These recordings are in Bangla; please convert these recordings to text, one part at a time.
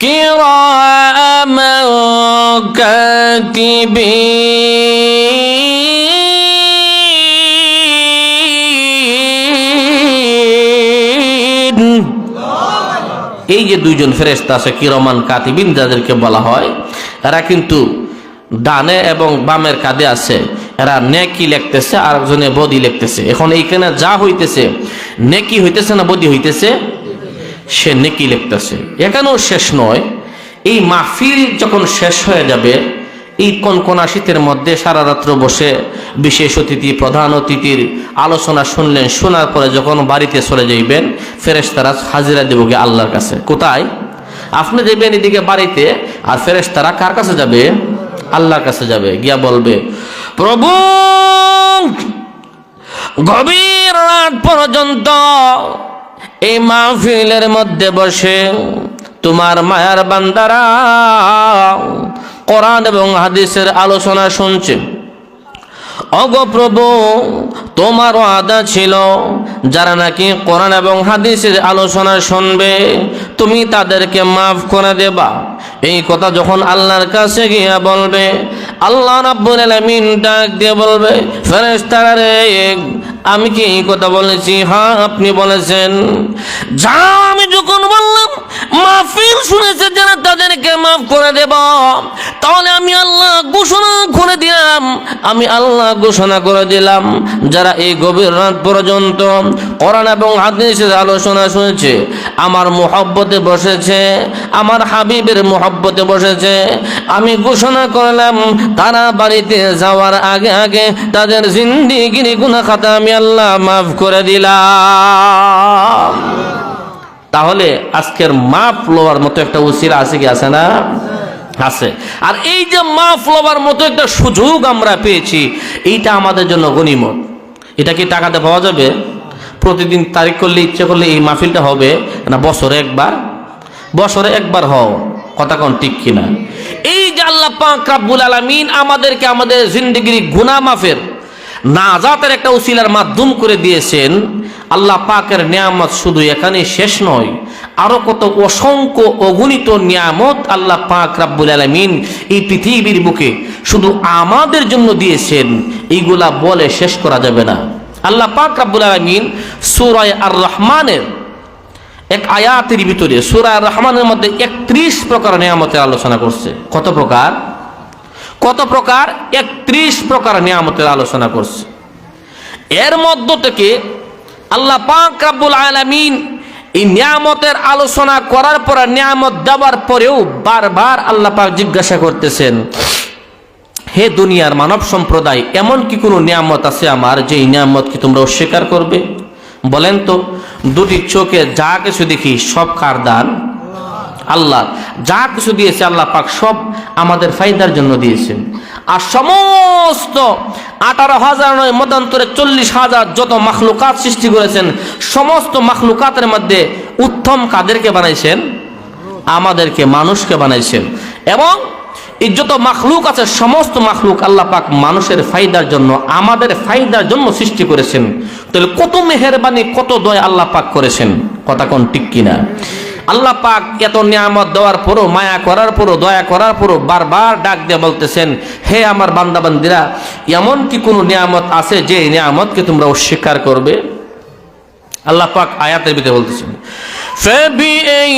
كراما كاتبين এই যে দুইজন ফেরেস্তা আছে কিরমান কাতিবিন যাদেরকে বলা হয় এরা কিন্তু ডানে এবং বামের কাঁধে আছে এরা নেকি লিখতেছে আর একজনে বদি লিখতেছে এখন এইখানে যা হইতেছে নেকি হইতেছে না বদি হইতেছে সে নেকি লিখতেছে এখানেও শেষ নয়। এই মাহফিল যখন শেষ হয়ে যাবে, এই কনকনা শীতের মধ্যে সারা রাত্র বসে বিশেষ অতিথি, প্রধান অতিথির আলোচনা শুনলেন। শোনার পরে যখন বাড়িতে চলে যাইবেন, ফেরেশতারা হাজিরা দেব গিয়ে আল্লাহর কাছে। কোথায়? আপনি যাবেন এদিকে বাড়িতে, আর ফেরেশতারা কার কাছে যাবে? আল্লাহর কাছে যাবে। গিয়া বলবে, প্রভু, গভীর রাত পর্যন্ত এই মাহফিলের মধ্যে বসে তোমার মায়ার বান্দারা কোরআন এবং হাদিসের আলোচনা শুনছে। অগপ্রভু তোমারও আদা ছিল, যারা নাকি কোরআন এবং হাদিসের আলোচনা শুনবে, তুমি তাদেরকে মাফ করে দেবা। এই কথা যখন আল্লাহর কাছে গিয়া বলবে, আল্লাহ রাব্বুল আলামিন ডাক দিয়ে বলবে, ফেরেশতারা রে, আমি কি এই কথা বলেছি? হ্যাঁ আপনি বলেছেন। যা আমি যখন বললাম মাহফিল শুনেছে যারা তাদেরকে মাফ করে দেব। তাহলে আমি আল্লাহ ঘোষণা করে দিলাম। আমি আল্লাহ ঘোষণা করে দিলাম। যারা এই গভীর রাত পর্যন্ত কোরআন এবং হাদিসের আলোচনা শুনেছে, আমার মোহব্বতে বসেছে, আমার হাবিবের মোহব্বতে বসেছে, আমি ঘোষণা করলাম, তারা বাড়িতে যাওয়ার আগে আগে তাদের জিন্দিগিরি গুনা খাতা আমি আল্লাহ মাফ করে দিলাম। তাহলে আজকের মাপ লওয়ার মতো একটা উচিরা আছে কি? আছে না? আছে। আর এই যে মাফ লওয়ার মতো একটা সুযোগ আমরা পেয়েছি, এইটা আমাদের জন্য গনিমত এটা কি টাকাতে পাওয়া যাবে? প্রতিদিন তারিখ করলে ইচ্ছে করলে এই মাহফিলটা হবে না বছরে একবার? বছরে একবার হও। কথা কোন ঠিক কিনা? এই যে আল্লাহ পাক রাব্বুল আলামিন আমাদেরকে আমাদের জিন্দগির গুনাহ মাফের নাজাতের একটা উসিলার মাধ্যম করে দিয়েছেন, আল্লাহ পাকের নিয়ামত শুধু এখানে শেষ নয়, আরও কত অসংখ্য অগণিত নিয়ামত আল্লাহ পাক রাব্বুল আলামিন এই পৃথিবীর বুকে শুধু আমাদের জন্য দিয়েছেন এইগুলা বলে শেষ করা যাবে না। আল্লাহ পাক রাব্বুল আলামিন সূরা আর রহমানের এক আয়াতের ভিতরে সূরা আর রহমানের মধ্যে একত্রিশ প্রকার নিয়ামতের আলোচনা করছে। কত প্রকার? কত প্রকার? একত্রিশ প্রকার নিয়ামতের আলোচনা করছে। এর মধ্য থেকে আল্লাহ পাক রাব্বুল আলামিন এই নিয়ামতের আলোচনা করার পর নিয়ামত দেওয়ার পরেও বারবার আল্লাহ পাক জিজ্ঞাসা করতেছেন, হে দুনিয়ার মানব সম্প্রদায়, এমন কি কোনো নিয়ামত আছে আমার যে নিয়ামত কি তোমরা অস্বীকার করবে? বলেন তো, দুটি চোখে যা কিছু দেখি সব কার দান? আল্লাহ যা কিছু দিয়েছে আল্লাহ পাক সব আমাদের ফায়দার জন্য দিয়েছেন। আর সমস্ত আঠারো হাজার নয়, মতান্তরে চল্লিশ হাজার যত মাখলুকাত সৃষ্টি করেছেন, সমস্ত মাখলুকাতের মধ্যে উত্তম কাদেরকে বানাইছেন? আমাদেরকে, মানুষকে বানাইছেন। এবং এই যত মাখলুক আছে, সমস্ত মাখলুক আল্লাহ পাক মানুষের ফায়দার জন্য, আমাদের ফায়দার জন্য সৃষ্টি করেছেন। তাহলে কত মেহরবানি, কত দয় আল্লাহ পাক করেছেন? কথা কোন ঠিক কিনা? আল্লাহ পাক এত নিয়ামত দেওয়ার পরও মায়া করার পরও দয়া করার পরও বারবার ডাক দিয়ে বলতেছেন হে আমার বান্দাবান্দিরা এমন কি কোনো নিয়ামত আছে যে নিয়ামতকে তোমরা অস্বীকার করবে আল্লাহ পাক আয়াতের ভিতরে বলতেছেন فبأي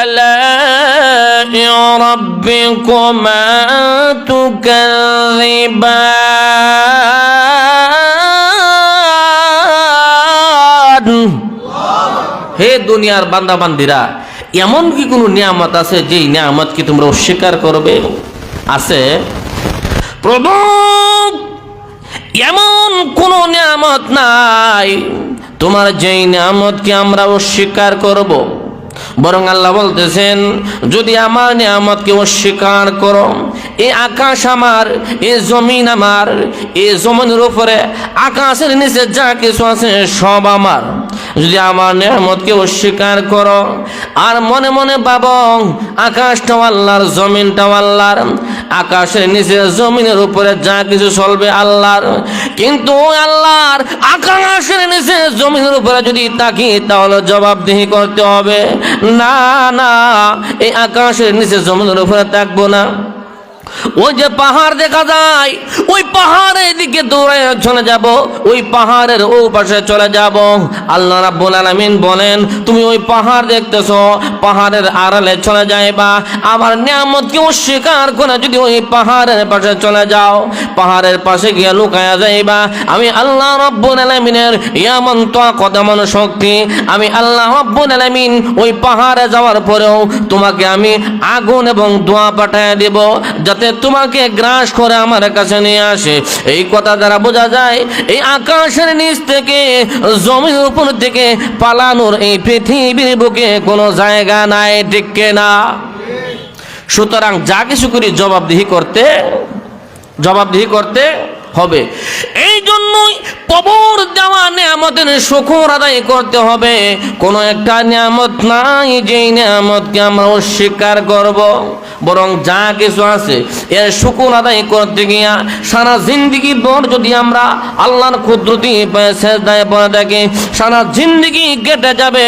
آلاء ربكما تكذبان হে দুনিয়ার বান্দা বান্দিরা এমন কি কোনো নিয়ামত আছে যেই নিয়ামত কি তোমরা অস্বীকার করবে? আছে। প্রভু, এমন কোন নিয়ামত নাই, তোমার যেই নিয়ামতকে আমরা অস্বীকার করব। বরং আল্লাহ বলতেছেন, যদি আমার নিয়ামতকে অস্বীকার করো এই আকাশ আমার, এ জমিন আমার, এ জমিনের উপরে, আকাশের নিচে যা কিছু আছে সব আমার। যদি আমার নিয়ামতকে অস্বীকার করো, আর মনে মনে পাব আকাশটাও আল্লাহর, জমিনটাও আল্লাহর, আকাশের নিচে জমিনের উপরে যা কিছু চলবে আল্লাহর। কিন্তু আল্লাহর, আকাশের নিচে জমিনের উপরে যদি তাকি তাহলে জবাবদিহি করতে হবে। না না, এই আকাশের নিচে জমিনের উপরে থাকব না। ওই যে পাহাড় দেখা যায়, ওই পাহাড়ের দিকে দৌড়ে চলে যাব, ওই পাহাড়ের ও পাশে চলে যাব। আল্লাহ রাব্বুল আলামিন বলেন, তুমি ওই পাহাড় দেখতেছো, পাহাড়ের আড়ালে চলে যাইবা। আমার নিয়ামতকে অস্বীকার করে যদি ওই পাহাড়ের পাশে চলে যাও, পাহাড়ের পাশে গিয়ে লুকায়া যাইবা। আমি আল্লাহ রাব্বুল আলামিনের ইয়ামন তো কদমন শক্তি। আমি আল্লাহ রাব্বুল আলামিন ওই পাহাড়ে যাওয়ার পরেও তোমাকে আমি আগুন এবং দোয়া পাঠায় দেব, যাতে তোমাকে গ্রাস করে আমার কাছে নিয়ে আসে। এই কথা দ্বারা বোঝা যায়, এই আকাশের নিচ থেকে, জমির উপর থেকে পালানোর এই পৃথিবীর বুকে কোনো জায়গা নাই, ঠিক না সুতরাং যা কিছু করি জবাবদিহি করতে জবাবদিহি করতে হবে। এই জন্যই কবর দেওয়া নিয়ামতের শুকর আদায় করতে হবে। কোনো একটা নিয়ামত নাই, যেই নিয়ামতকে আমরা অস্বীকার করব। বরং যা কিছু আছে, এর শুকুর আদায় করতে গিয়া সারা জিন্দিগি ভর যদি আমরা আল্লাহর কুদরতি দায় পড়ে থাকি, সারা জিন্দিগি কেটে যাবে।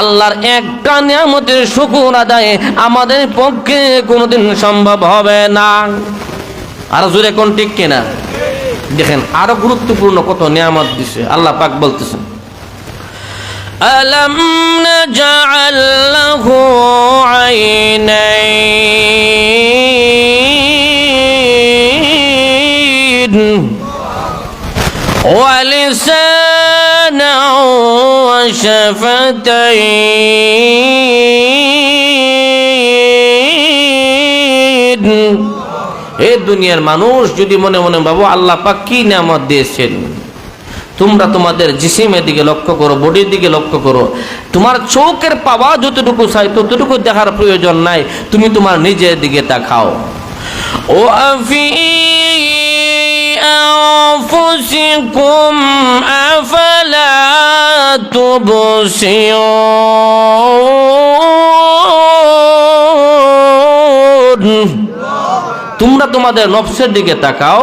আল্লাহর একটা নিয়ামতের শুকুর আদায় আমাদের পক্ষে কোনোদিন সম্ভব হবে না। আর জোরে কোন ঠিক কিনা? দেখেন, আরও গুরুত্বপূর্ণ কত নিয়ামত দিছে, আল্লাহ পাক বলতেছেন। ألم نجعل له عينين ولسانا وشفتين এ দুনিয়ার মানুষ যদি মনে মনে ভাবো আল্লাহ পাক কি নামত দিয়েছেন তোমরা তোমাদের জিসিমের দিকে লক্ষ্য করো বডির দিকে লক্ষ্য করো তোমার চোখের পাওয়া যতটুকু চাই ততটুকু দেখার প্রয়োজন নাই তুমি তোমার নিজের দিকে তাকাও ও আফি أنفسكم أفلا تبصرون তোমরা তোমাদের নফসের দিকে তাকাও,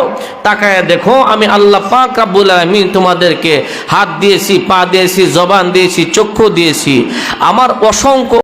তাকায় দেখো, আমি আল্লাহ পাক রাব্বুল আলামিন তোমাদেরকে হাত দিয়েছি, পা দিয়েছি, জবান দিয়েছি, চক্ষু দিয়েছি। আমার অসংখ্য